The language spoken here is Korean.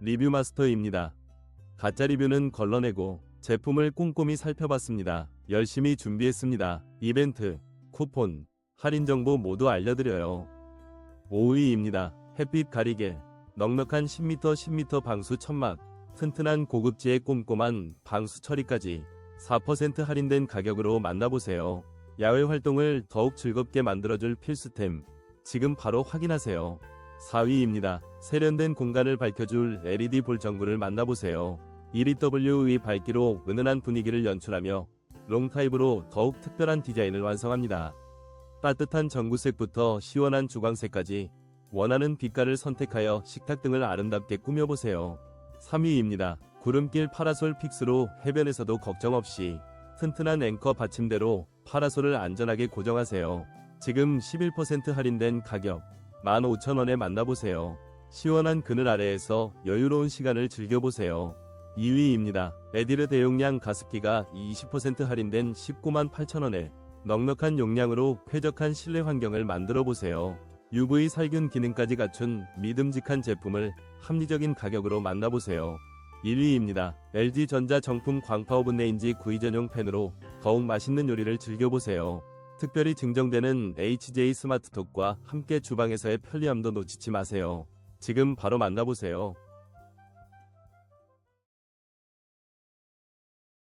리뷰 마스터입니다. 가짜 리뷰는 걸러내고 제품을 꼼꼼히 살펴봤습니다. 열심히 준비했습니다. 이벤트, 쿠폰, 할인 정보 모두 알려드려요. 5위입니다. 햇빛 가리개, 넉넉한 10m 10m 방수 천막, 튼튼한 고급지의 꼼꼼한 방수 처리까지 4% 할인된 가격으로 만나보세요. 야외 활동을 더욱 즐겁게 만들어줄 필수템. 지금 바로 확인하세요. 4위입니다. 세련된 공간을 밝혀줄 LED 볼 전구를 만나보세요. 1EW의 밝기로 은은한 분위기를 연출하며 롱타입으로 더욱 특별한 디자인을 완성합니다. 따뜻한 전구색부터 시원한 주광색까지 원하는 빛깔을 선택하여 식탁 등을 아름답게 꾸며보세요. 3위입니다. 구름길 파라솔 픽스로 해변에서도 걱정 없이 튼튼한 앵커 받침대로 파라솔을 안전하게 고정하세요. 지금 11% 할인된 가격 15,000원에 만나보세요. 시원한 그늘 아래에서 여유로운 시간을 즐겨보세요. 2위입니다. 에디르 대용량 가습기가 20% 할인된 19만 8천원에 넉넉한 용량으로 쾌적한 실내 환경을 만들어 보세요. UV 살균 기능까지 갖춘 믿음직한 제품을 합리적인 가격으로 만나보세요. 1위입니다. LG전자 정품 광파 오븐 레인지 구이 전용 팬으로 더욱 맛있는 요리를 즐겨보세요. 특별히 증정되는 HJ 스마트톡과 함께 주방에서의 편리함도 놓치지 마세요. 지금 바로 만나보세요.